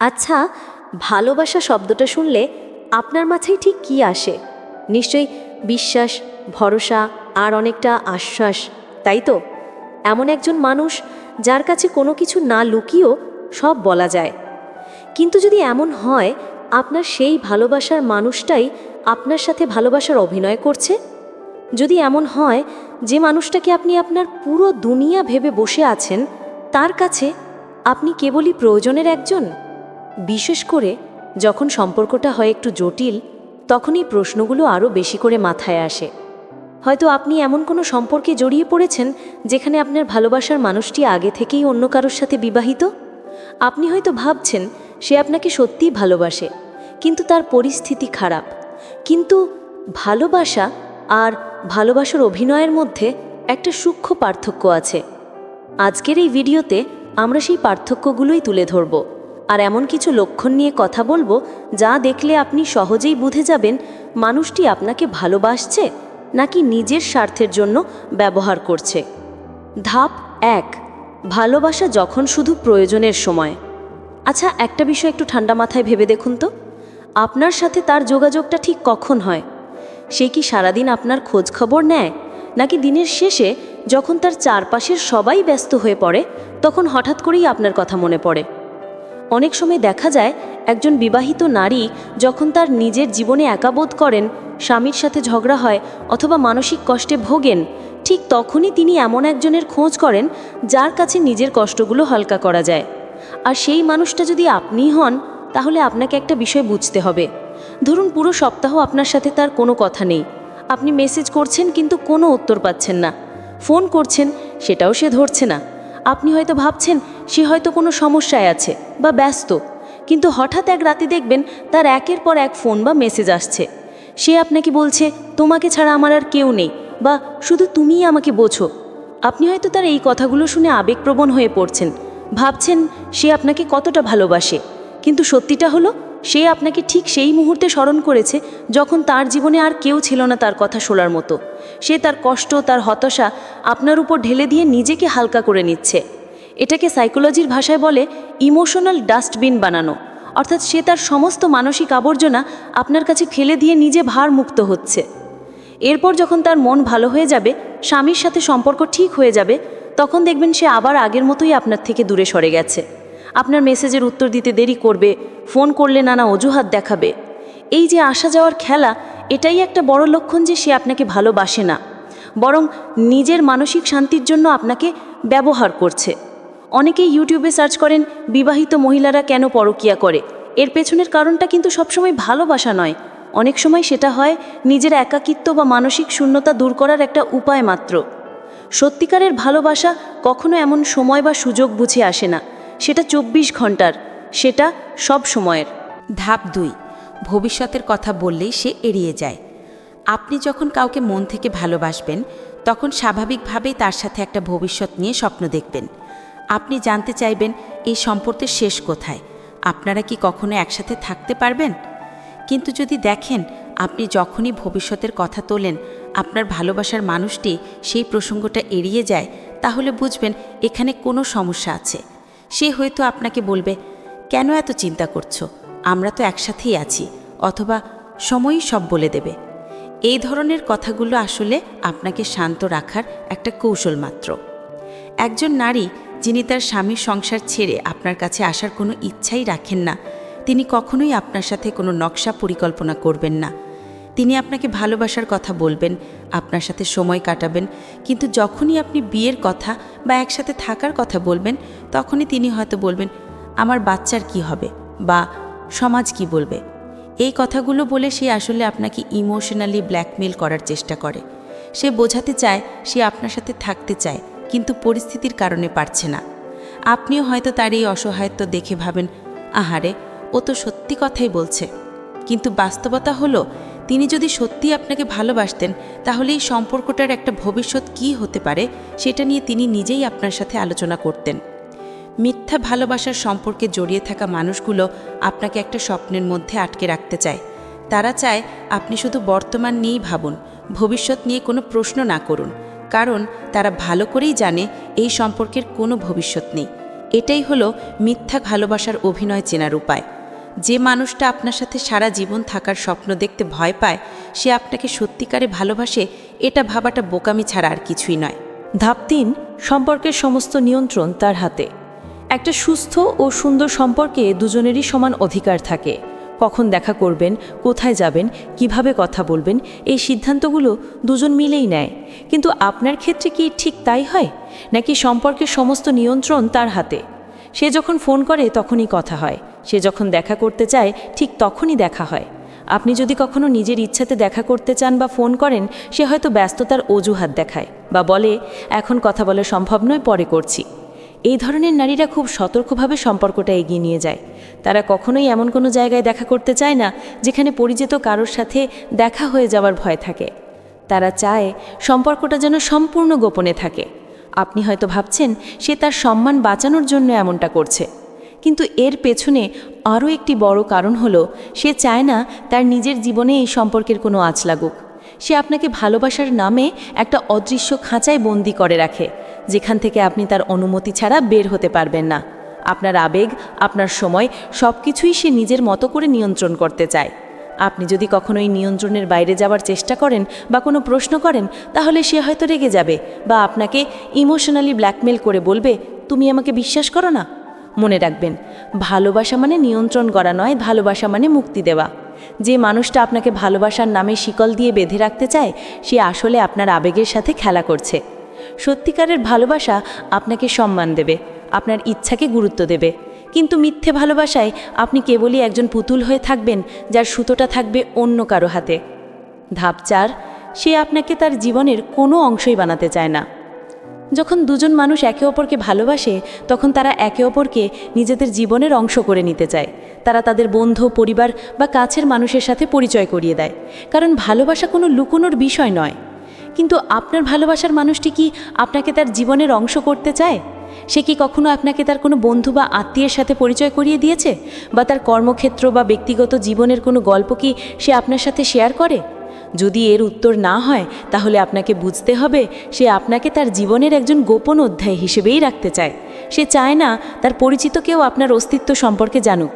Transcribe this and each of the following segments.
আচ্ছা ভালোবাসা শব্দটা শুনলে আপনার মাথায় ঠিক কি আসে? নিশ্চয়ই বিশ্বাস, ভরসা আর অনেকটা আশ্বাস, তাই তো? এমন একজন মানুষ যার কাছে কোনো কিছু না লুকিয়েও সব বলা যায়। কিন্তু যদি এমন হয়, আপনার সেই ভালোবাসার মানুষটাই আপনার সাথে ভালোবাসার অভিনয় করছে? যদি এমন হয়, যে মানুষটাকে আপনি আপনার পুরো দুনিয়া ভেবে বসে আছেন, তার কাছে আপনি কেবলই প্রয়োজনের একজন? বিশেষ করে যখন সম্পর্কটা হয় একটু জটিল তখন এই প্রশ্নগুলো আরও বেশি করে মাথায় আসে। হয়তো আপনি এমন কোনো সম্পর্কে জড়িয়ে পড়েছেন যেখানে আপনার ভালোবাসার মানুষটি আগে থেকেই অন্য কারোর সাথে বিবাহিত? আপনি হয়তো ভাবছেন সে আপনাকে সত্যিই ভালোবাসে, কিন্তু তার পরিস্থিতি খারাপ। কিন্তু ভালোবাসা আর ভালোবাসার অভিনয়ের মধ্যে একটা সূক্ষ্ম পার্থক্য আছে। আজকের এই ভিডিওতে আমরা সেই পার্থক্যগুলোই তুলে ধরব। আর এমন কিছু লক্ষণ নিয়ে কথা বলব যা দেখলে আপনি সহজেই বুঝে যাবেন মানুষটি আপনাকে ভালোবাসছে নাকি নিজের স্বার্থের জন্য ব্যবহার করছে। ধাপ এক, ভালোবাসা যখন শুধু প্রয়োজনের সময়। আচ্ছা একটা বিষয় একটু ঠান্ডা মাথায় ভেবে দেখুন তো। আপনার সাথে তার যোগাযোগটা ঠিক কখন হয়? সে কি সারাদিন আপনার খোঁজ খবর নেয়? নাকি দিনের শেষে যখন তার চারপাশের সবাই ব্যস্ত হয়ে পড়ে, তখন হঠাৎ করেই আপনার কথা মনে পড়ে? অনেক সময় দেখা যায়, একজন বিবাহিত নারী যখন তার নিজের জীবনে একাবোধ করেন, স্বামীর সাথে ঝগড়া হয় অথবা মানসিক কষ্টে ভোগেন, ঠিক তখনই তিনি এমন একজনের খোঁজ করেন যার কাছে নিজের কষ্টগুলো হালকা করা যায়। আর সেই মানুষটা যদি আপনিই হন, তাহলে আপনাকে একটা বিষয় বুঝতে হবে। ধরুন পুরো সপ্তাহ আপনার সাথে তার কোনো কথা নেই। আপনি মেসেজ করছেন কিন্তু কোনো উত্তর পাচ্ছেন না। ফোন করছেন, সেটাও সে ধরছে না। আপনি হয়তো ভাবছেন সে হয়তো কোনো সমস্যায় আছে বা ব্যস্ত, কিন্তু হঠাৎ এক রাতে দেখবেন তার একের পর এক ফোন বা মেসেজ আসছে। সে আপনাকে বলছে, তোমাকে ছাড়া আমার আর কেউ নেই বা শুধু তুমিই আমাকে বোঝো আপনি হয়তো তার এই কথাগুলো শুনে আবেগপ্রবণ হয়ে পড়ছেন। ভাবছেন, সে আপনাকে কতটা ভালোবাসে। কিন্তু সত্যিটা হলো, সে আপনাকে ঠিক সেই মুহূর্তে স্মরণ করেছে যখন তার জীবনে আর কেউ ছিল না তার কথা শোনার মতো। সে তার কষ্ট, তার হতাশা আপনার উপর ঢেলে দিয়ে নিজেকে হালকা করে নিচ্ছে। এটাকে সাইকোলজির ভাষায় বলে ইমোশনাল ডাস্টবিন বানানো। অর্থাৎ সে তার সমস্ত মানসিক আবর্জনা আপনার কাছে ফেলে দিয়ে নিজে ভার মুক্ত হচ্ছে। এরপর যখন তার মন ভালো হয়ে যাবে, স্বামীর সাথে সম্পর্ক ঠিক হয়ে যাবে, তখন দেখবেন সে আবার আগের মতোই আপনার থেকে দূরে সরে গেছে। আপনার মেসেজের উত্তর দিতে দেরি করবে, ফোন করলে নানা অজুহাত দেখাবে। এই যে আসা যাওয়ার খেলা, এটাই একটা বড় লক্ষণ যে সে আপনাকে ভালোবাসে না। বরং নিজের মানসিক শান্তির জন্য আপনাকে ব্যবহার করছে। অনেকেই ইউটিউবে সার্চ করেন, বিবাহিত মহিলারা কেন পরকিয়া করে? এর পেছনের কারণটা কিন্তু সবসময় ভালোবাসা নয়। অনেক সময় সেটা হয় নিজের একাকিত্ব বা মানসিক শূন্যতা দূর করার একটা উপায় মাত্র। সত্যিকারের ভালোবাসা কখনো এমন সময় বা সুযোগ বুঝে আসে না। সেটা চব্বিশ ঘণ্টার, সেটা সব সময়ের। ধাপ দুই, ভবিষ্যতের কথা বললেই সে এড়িয়ে যায়। আপনি যখন কাউকে মন থেকে ভালোবাসবেন, তখন স্বাভাবিকভাবেই তার সাথে একটা ভবিষ্যৎ নিয়ে স্বপ্ন দেখবেন। আপনি জানতে চাইবেন এই সম্পর্কের শেষ কোথায়। আপনারা কি কখনো একসাথে থাকতে পারবেন? কিন্তু যদি দেখেন, আপনি যখনই ভবিষ্যতের কথা তোলেন, আপনার ভালোবাসার মানুষটি সেই প্রসঙ্গটা এড়িয়ে যায়, তাহলে বুঝবেন এখানে কোনো সমস্যা আছে। সে হয়তো আপনাকে বলবে, কেন এত চিন্তা করছ? আমরা তো একসাথেই আছি। অথবা, সময়ই সব বলে দেবে। এই ধরনের কথাগুলো আসলে আপনাকে শান্ত রাখার একটা কৌশল মাত্র। একজন নারী যিনি তার স্বামীর সংসার ছেড়ে আপনার কাছে আসার কোনো ইচ্ছাই রাখেন না। তিনি কখনোই আপনার সাথে কোনো নকশা পরিকল্পনা করবেন না। তিনি আপনাকে ভালোবাসার কথা বলবেন, আপনার সাথে সময় কাটাবেন, কিন্তু যখনই আপনি বিয়ের কথা বা একসাথে থাকার কথা বলবেন, তখনই তিনি হয়তো বলবেন, আমার বাচ্চার কি হবে? বা, সমাজ কি বলবে? এই কথাগুলো বলে সে আসলে আপনাকে ইমোশনালি ব্ল্যাকমেল করার চেষ্টা করে। সে বোঝাতে চায়, সে আপনার সাথে থাকতে চায়। কিন্তু পরিস্থিতির কারণে পারছে না। আপনিও হয়তো তার এই অসহায়ত্ব দেখে ভাবেন, আহারে, ও তো সত্যি কথাই বলছে। কিন্তু বাস্তবতা হলো, তিনি যদি সত্যি আপনাকে ভালোবাসতেন, তাহলে এই সম্পর্কটার একটা ভবিষ্যৎ কী হতে পারে সেটা নিয়ে তিনি নিজেই আপনার সাথে আলোচনা করতেন। মিথ্যা ভালোবাসার সম্পর্কে জড়িয়ে থাকা মানুষগুলো আপনাকে একটা স্বপ্নের মধ্যে আটকে রাখতে চায়। তারা চায় আপনি শুধু বর্তমান নিয়েই ভাবুন, ভবিষ্যৎ নিয়ে কোনো প্রশ্ন না করুন। কারণ তারা ভালো করেই জানে এই সম্পর্কের কোনো ভবিষ্যৎ নেই। এটাই হলো মিথ্যা ভালোবাসার অভিনয় চেনার উপায়। যে মানুষটা আপনার সাথে সারা জীবন থাকার স্বপ্ন দেখতে ভয় পায়, সে আপনাকে সত্যিকারে ভালোবাসে, এটা ভাবাটা বোকামি ছাড়া আর কিছুই নয়। ধাপ তিন, সম্পর্কের সমস্ত নিয়ন্ত্রণ তার হাতে। একটা সুস্থ ও সুন্দর সম্পর্কে দুজনেরই সমান অধিকার থাকে। কখন দেখা করবেন, কোথায় যাবেন, কীভাবে কথা বলবেন, এই সিদ্ধান্তগুলো দুজন মিলেই নেয়। কিন্তু আপনার ক্ষেত্রে কি ঠিক তাই হয়? নাকি সম্পর্কের সমস্ত নিয়ন্ত্রণ তার হাতে? সে যখন ফোন করে, তখনই কথা হয়। সে যখন দেখা করতে চায়, ঠিক তখনই দেখা হয়। আপনি যদি কখনো নিজের ইচ্ছাতে দেখা করতে চান বা ফোন করেন, সে হয়তো ব্যস্ততার অজুহাত দেখায় বা বলে, এখন কথা বলা সম্ভব নয়, পরে করছি। এই ধরনের নারীরা খুব সতর্কভাবে সম্পর্কটা এগিয়ে নিয়ে যায়। তারা কখনোই এমন কোনো জায়গায় দেখা করতে চায় না, যেখানে পরিচিত কারোর সাথে দেখা হয়ে যাওয়ার ভয় থাকে। তারা চায় সম্পর্কটা যেন সম্পূর্ণ গোপনে থাকে। আপনি হয়তো ভাবছেন, সে তার সম্মান বাঁচানোর জন্য এমনটা করছে। কিন্তু এর পেছনে আরও একটি বড় কারণ হলো, সে চায় না তার নিজের জীবনে এই সম্পর্কের কোনো আঁচ লাগুক। সে আপনাকে ভালোবাসার নামে একটা অদৃশ্য খাঁচায় বন্দি করে রাখে। যেখান থেকে আপনি তার অনুমতি ছাড়া বের হতে পারবেন না। আপনার আবেগ, আপনার সময় সব কিছুই সে নিজের মতো করে নিয়ন্ত্রণ করতে চায়। আপনি যদি কখনো এই নিয়ন্ত্রণের বাইরে যাওয়ার চেষ্টা করেন বা কোনো প্রশ্ন করেন, তাহলে সে হয়তো রেগে যাবে বা আপনাকে ইমোশনালি ব্ল্যাকমেল করে বলবে, তুমি আমাকে বিশ্বাস করো না? মনে রাখবেন, ভালোবাসা মানে নিয়ন্ত্রণ করা নয়, ভালোবাসা মানে মুক্তি দেওয়া। যে মানুষটা আপনাকে ভালোবাসার নামে শিকল দিয়ে বেঁধে রাখতে চায়, সে আসলে আপনার আবেগের সাথে খেলা করছে। সত্যিকারের ভালোবাসা আপনাকে সম্মান দেবে, আপনার ইচ্ছাকে গুরুত্ব দেবে। কিন্তু মিথ্যে ভালোবাসায় আপনি কেবলই একজন পুতুল হয়ে থাকবেন, যার সুতোটা থাকবে অন্য কারও হাতে। ধাপ চার, সে আপনাকে তার জীবনের কোনো অংশই বানাতে চায় না। যখন দুজন মানুষ একে অপরকে ভালোবাসে, তখন তারা একে অপরকে নিজেদের জীবনের অংশ করে নিতে চায়। তারা তাদের বন্ধু, পরিবার বা কাছের মানুষের সাথে পরিচয় করিয়ে দেয়। কারণ ভালোবাসা কোনো লুকোনোর বিষয় নয়। কিন্তু আপনার ভালোবাসার মানুষটি কি আপনাকে তার জীবনের অংশ করতে চায়? সে কি কখনো আপনাকে তার কোনো বন্ধু বা আত্মীয়ের সাথে পরিচয় করিয়ে দিয়েছে? বা তার কর্মক্ষেত্র বা ব্যক্তিগত জীবনের কোনো গল্প কি সে আপনার সাথে শেয়ার করে? যদি এর উত্তর না হয়, তাহলে আপনাকে বুঝতে হবে সে আপনাকে তার জীবনের একজন গোপন অধ্যায় হিসেবেই রাখতে চায়। সে চায় না তার পরিচিত কেউ আপনার অস্তিত্ব সম্পর্কে জানুক।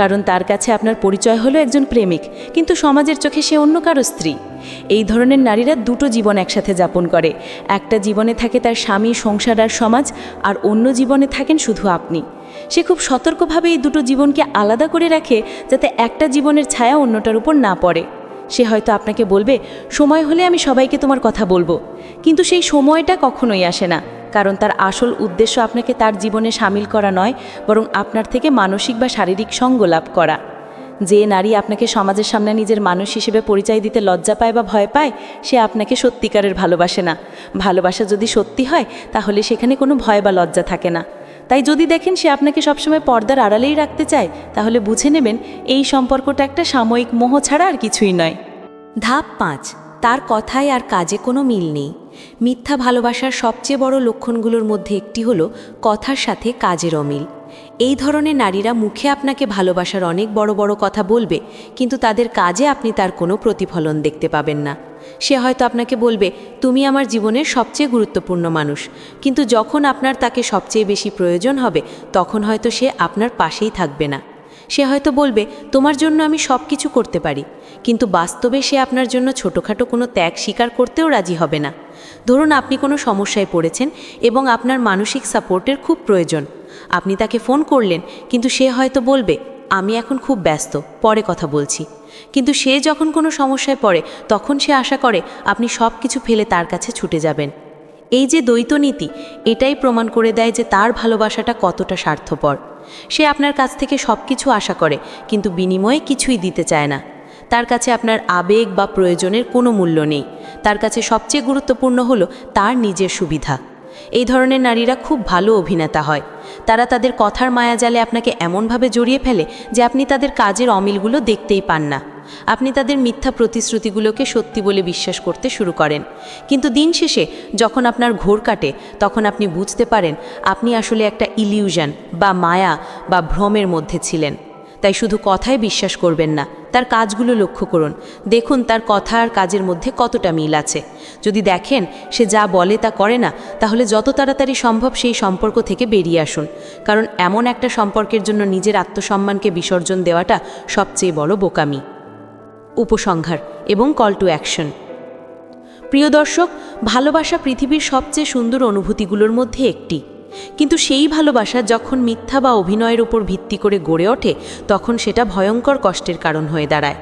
কারণ তার কাছে আপনার পরিচয় হলো একজন প্রেমিক, কিন্তু সমাজের চোখে সে অন্য কারও স্ত্রী। এই ধরনের নারীরা দুটো জীবন একসাথে যাপন করে। একটা জীবনে থাকে তার স্বামী, সংসার আর সমাজ, আর অন্য জীবনে থাকেন শুধু আপনি। সে খুব সতর্কভাবে এই দুটো জীবনকে আলাদা করে রাখে যাতে একটা জীবনের ছায়া অন্যটার উপর না পড়ে। সে হয়তো আপনাকে বলবে, সময় হলে আমি সবাইকে তোমার কথা বলব। কিন্তু সেই সময়টা কখনোই আসে না, কারণ তার আসল উদ্দেশ্য আপনাকে তার জীবনে সামিল করা নয়, বরং আপনার থেকে মানসিক বা শারীরিক সঙ্গ লাভ করা। যে নারী আপনাকে সমাজের সামনে নিজের মানুষ হিসেবে পরিচয় দিতে লজ্জা পায় বা ভয় পায়, সে আপনাকে সত্যিকারের ভালোবাসে না। ভালোবাসা যদি সত্যি হয়, তাহলে সেখানে কোনো ভয় বা লজ্জা থাকে না। তাই যদি দেখেন সে আপনাকে সবসময় পর্দার আড়ালেই রাখতে চায়, তাহলে বুঝে নেবেন এই সম্পর্কটা একটা সাময়িক মোহ ছাড়া আর কিছুই নয়। ধাপ পাঁচ, তার কথায় আর কাজে কোনো মিল নেই। মিথ্যা ভালোবাসার সবচেয়ে বড় লক্ষণগুলোর মধ্যে একটি হলো কথার সাথে কাজের অমিল। এই ধরনের নারীরা মুখে আপনাকে ভালোবাসার অনেক বড় বড় কথা বলবে, কিন্তু তাদের কাজে আপনি তার কোনো প্রতিফলন দেখতে পাবেন না। সে হয়তো আপনাকে বলবে, তুমি আমার জীবনের সবচেয়ে গুরুত্বপূর্ণ মানুষ। কিন্তু যখন আপনার তাকে সবচেয়ে বেশি প্রয়োজন হবে, তখন হয়তো সে আপনার পাশেই থাকবে না। সে হয়তো বলবে, তোমার জন্য আমি সব কিছু করতে পারি। কিন্তু বাস্তবে সে আপনার জন্য ছোটোখাটো কোনো ত্যাগ স্বীকার করতেও রাজি হবে না। ধরুন আপনি কোনো সমস্যায় পড়েছেন এবং আপনার মানসিক সাপোর্টের খুব প্রয়োজন। আপনি তাকে ফোন করলেন, কিন্তু সে হয়তো বলবে, আমি এখন খুব ব্যস্ত, পরে কথা বলছি। কিন্তু সে যখন কোনো সমস্যায় পড়ে, তখন সে আশা করে আপনি সব কিছু ফেলে তার কাছে ছুটে যাবেন। এই যে দ্বৈত নীতি, এটাই প্রমাণ করে দেয় যে তার ভালোবাসাটা কতটা স্বার্থপর। সে আপনার কাছ থেকে সব কিছু আশা করে, কিন্তু বিনিময়ে কিছুই দিতে চায় না। তার কাছে আপনার আবেগ বা প্রয়োজনের কোনো মূল্য নেই। তার কাছে সবচেয়ে গুরুত্বপূর্ণ হলো তার নিজের সুবিধা। এই ধরনের নারীরা খুব ভালো অভিনেতা হয়। তারা তাদের কথার মায়াজালে আপনাকে এমনভাবে জড়িয়ে ফেলে যে আপনি তাদের কাজের অমিলগুলো দেখতেই পান না। আপনি তাদের মিথ্যা প্রতিশ্রুতিগুলোকে সত্যি বলে বিশ্বাস করতে শুরু করেন। কিন্তু দিন শেষে যখন আপনার ঘোর কাটে, তখন আপনি বুঝতে পারেন আপনি আসলে একটা ইলিউশন বা মায়া বা ভ্রমের মধ্যে ছিলেন। তাই শুধু কথায় বিশ্বাস করবেন না, তার কাজগুলো লক্ষ্য করুন। দেখুন তার কথা আর কাজের মধ্যে কতটা মিল আছে। যদি দেখেন সে যা বলে তা করে না, তাহলে যত তাড়াতাড়ি সম্ভব সেই সম্পর্ক থেকে বেরিয়ে আসুন। কারণ এমন একটা সম্পর্কের জন্য নিজের আত্মসম্মানকে বিসর্জন দেওয়াটা সবচেয়ে বড় বোকামি। উপসংহার এবং কল টু অ্যাকশন প্রিয় দর্শক, ভালোবাসা পৃথিবীর সবচেয়ে সুন্দর অনুভূতিগুলোর মধ্যে একটি। কিন্তু সেই ভালোবাসা যখন মিথ্যা বা অভিনয়ের উপর ভিত্তি করে গড়ে ওঠে, তখন সেটা ভয়ঙ্কর কষ্টের কারণ হয়ে দাঁড়ায়।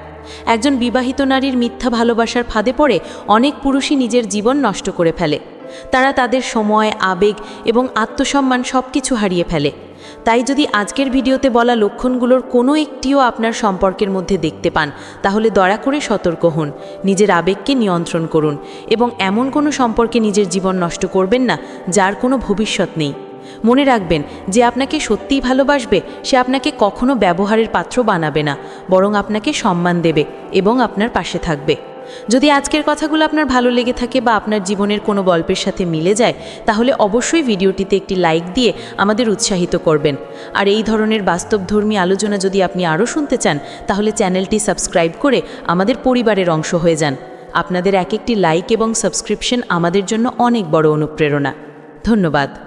একজন বিবাহিত নারীর মিথ্যা ভালোবাসার ফাঁদে পড়ে অনেক পুরুষই নিজের জীবন নষ্ট করে ফেলে। তারা তাদের সময়, আবেগ এবং আত্মসম্মান সব কিছু হারিয়ে ফেলে। তাই যদি আজকের ভিডিওতে বলা লক্ষণগুলোর কোনো একটিও আপনার সম্পর্কের মধ্যে দেখতে পান, তাহলে দয়া করে সতর্ক হন, নিজের আবেগকে নিয়ন্ত্রণ করুন এবং এমন কোনো সম্পর্কে নিজের জীবন নষ্ট করবেন না, যার কোনো ভবিষ্যৎ নেই। মনে রাখবেন যে আপনাকে সত্যিই ভালোবাসবে, সে আপনাকে কখনো ব্যবহারের পাত্র বানাবে না, বরং আপনাকে সম্মান দেবে এবং আপনার পাশে থাকবে। যদি আজকের কথাগুলো আপনার ভালো লেগে থাকে বা আপনার জীবনের কোনো গল্পের সাথে মিলে যায়, তাহলে অবশ্যই ভিডিওটিতে একটি লাইক দিয়ে আমাদের উৎসাহিত করবেন। আর এই ধরনের বাস্তবধর্মী আলোচনা যদি আপনি আরও শুনতে চান, তাহলে চ্যানেলটি সাবস্ক্রাইব করে আমাদের পরিবারের অংশ হয়ে যান। আপনাদের এক একটি লাইক এবং সাবস্ক্রিপশন আমাদের জন্য অনেক বড় অনুপ্রেরণা। ধন্যবাদ।